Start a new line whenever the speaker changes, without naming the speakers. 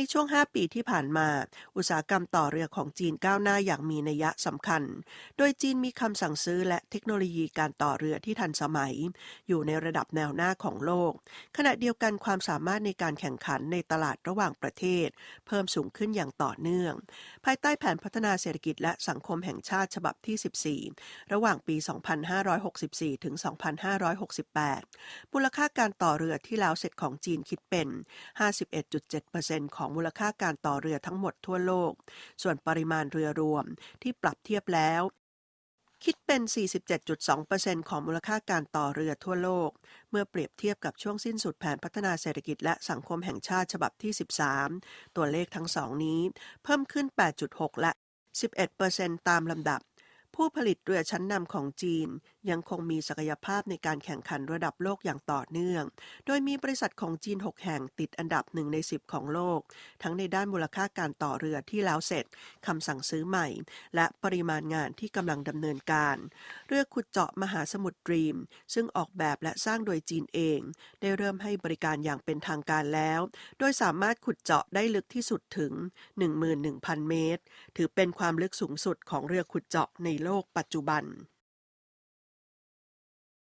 ในช่วง 5 ปีที่ผ่านมา อุตสาหกรรมต่อเรือของจีนก้าวหน้าอย่างมีนัยสำคัญ โดยจีนมีคำสั่งซื้อและเทคโนโลยีการต่อเรือที่ทันสมัย อยู่ในระดับแนวหน้าของโลก ขณะเดียวกันความสามารถในการแข่งขันในตลาดระหว่างประเทศ เพิ่มสูงขึ้นอย่างต่อเนื่อง ภายใต้แผนพัฒนาเศรษฐกิจและสังคมแห่งชาติฉบับที่ 14 ระหว่างปี 2564 ถึง 2568 มูลค่าการต่อเรือที่แล้วเสร็จของจีนคิดเป็น 51.7%ของมูลค่าการต่อเรือทั้งหมดทั่วโลก ส่วนปริมาณเรือรวมที่ปรับเทียบแล้วคิดเป็น 47.2%ของมูลค่าการต่อเรือทั่วโลก เมื่อเปรียบเทียบกับช่วงสิ้นสุดแผนพัฒนาเศรษฐกิจและสังคมแห่งชาติฉบับที่ 13 ตัวเลขทั้งสองนี้ เพิ่มขึ้น 8.6 และ 11%ตามลำดับ ผู้ผลิตเรือชั้นนำของจีน ยังคงมีศักยภาพในการแข่งขันระดับโลกอย่างต่อเนื่อง โดยมีบริษัทของจีน 6 แห่งติดอันดับ1ใน 10 ของโลก ทั้งในด้านมูลค่าการต่อเรือที่แล้วเสร็จคำสั่งซื้อใหม่ และปริมาณงานที่กำลังดำเนินการ เรือขุดเจาะมหาสมุทรดรีม ซึ่งออกแบบและสร้างโดยจีนเอง ได้เริ่มให้บริการอย่างเป็นทางการแล้ว โดยสามารถขุดเจาะได้ลึกที่สุดถึง 11,000 เมตร ถือเป็นความลึกสูงสุดของเรือขุดเจาะในโลกปัจจุบัน